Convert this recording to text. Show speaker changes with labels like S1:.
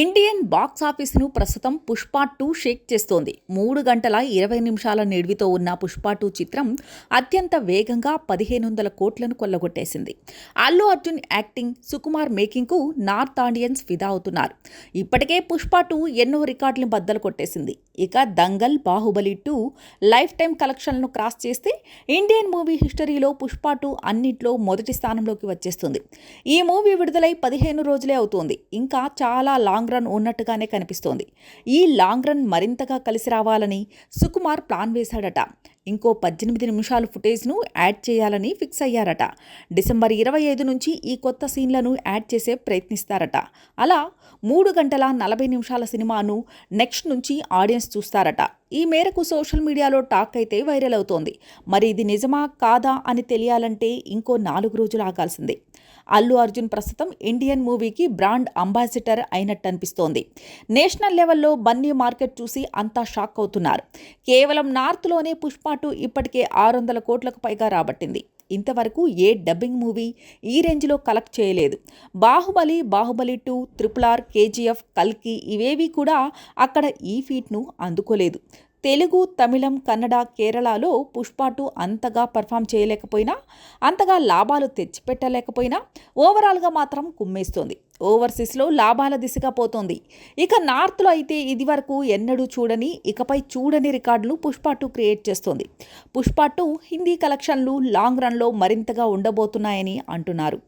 S1: Indian box ఆఫీస్ను ప్రస్తుతం Pushpa two Sheikh చేస్తోంది. మూడు గంటల ఇరవై నిమిషాల నిడివితో ఉన్న పుష్ప టూ చిత్రం అత్యంత వేగంగా పదిహేను వందల కోట్లను కొల్లగొట్టేసింది. అల్లు అర్జున్ యాక్టింగ్ సుకుమార్ మేకింగ్కు నార్త్ ఆడియన్స్ ఫిదా అవుతున్నారు. ఇప్పటికే పుష్ప టూ ఎన్నో రికార్డులను బద్దలు కొట్టేసింది. ఇక Dangal Baahubali two lifetime కలెక్షన్లను క్రాస్ చేస్తే ఇండియన్ మూవీ హిస్టరీలో పుష్ప టూ అన్నిట్లో మొదటి స్థానంలోకి వచ్చేస్తుంది. ఈ మూవీ విడుదలై పదిహేను రోజులే అవుతోంది. ఇంకా చాలా లాంగ్ లాంగ్ రన్ ఉన్నట్టుగానే కనిపిస్తోంది. ఈ లాంగ్ రన్ మరింతగా కలిసి రావాలని సుకుమార్ ప్లాన్ వేశాడట. ఇంకో పద్దెనిమిది నిమిషాలు ఫుటేజ్ను యాడ్ చేయాలని ఫిక్స్ అయ్యారట. డిసెంబర్ ఇరవై ఐదు నుంచి ఈ కొత్త సీన్లను యాడ్ చేసే ప్రయత్నిస్తారట. అలా మూడు గంటల నలభై నిమిషాల సినిమాను నెక్స్ట్ నుంచి ఆడియన్స్ చూస్తారట. ఈ మేరకు సోషల్ మీడియాలో టాక్ అయితే వైరల్ అవుతోంది. మరి ఇది నిజమా కాదా అని తెలియాలంటే ఇంకో నాలుగు రోజులు ఆగాల్సిందే. అల్లు అర్జున్ ప్రస్తుతం ఇండియన్ మూవీకి బ్రాండ్ అంబాసిడర్ అయినట్టు అనిపిస్తోంది. నేషనల్ లెవెల్లో బన్నీ మార్కెట్ చూసి అంతా షాక్ అవుతున్నారు. కేవలం నార్త్లోనే పుష్ప పాటు ఇప్పటికే ఆరు వందల కోట్లకు పైగా రాబట్టింది. ఇంతవరకు ఏ డబ్బింగ్ మూవీ ఈ రేంజ్లో కలెక్ట్ చేయలేదు. Baahubali Baahubali two triple R KGF కల్కి ఇవేవి కూడా అక్కడ ఈ ఫీట్ను అందుకోలేదు. తెలుగు తమిళం కన్నడ కేరళలో పుష్పాటు అంతగా పర్ఫామ్ చేయలేకపోయినా అంతగా లాభాలు తెచ్చిపెట్టలేకపోయినా ఓవరాల్గా మాత్రం కుమ్మేస్తోంది. ఓవర్సీస్లో లాభాల దిశగా పోతోంది. ఇక నార్త్లో అయితే ఇది వరకు ఎన్నడూ చూడని ఇకపై చూడని రికార్డులు పుష్ప టూ క్రియేట్ చేస్తోంది. పుష్ప టూ హిందీ కలెక్షన్లు లాంగ్ రన్లో మరింతగా ఉండబోతున్నాయని అంటున్నారు.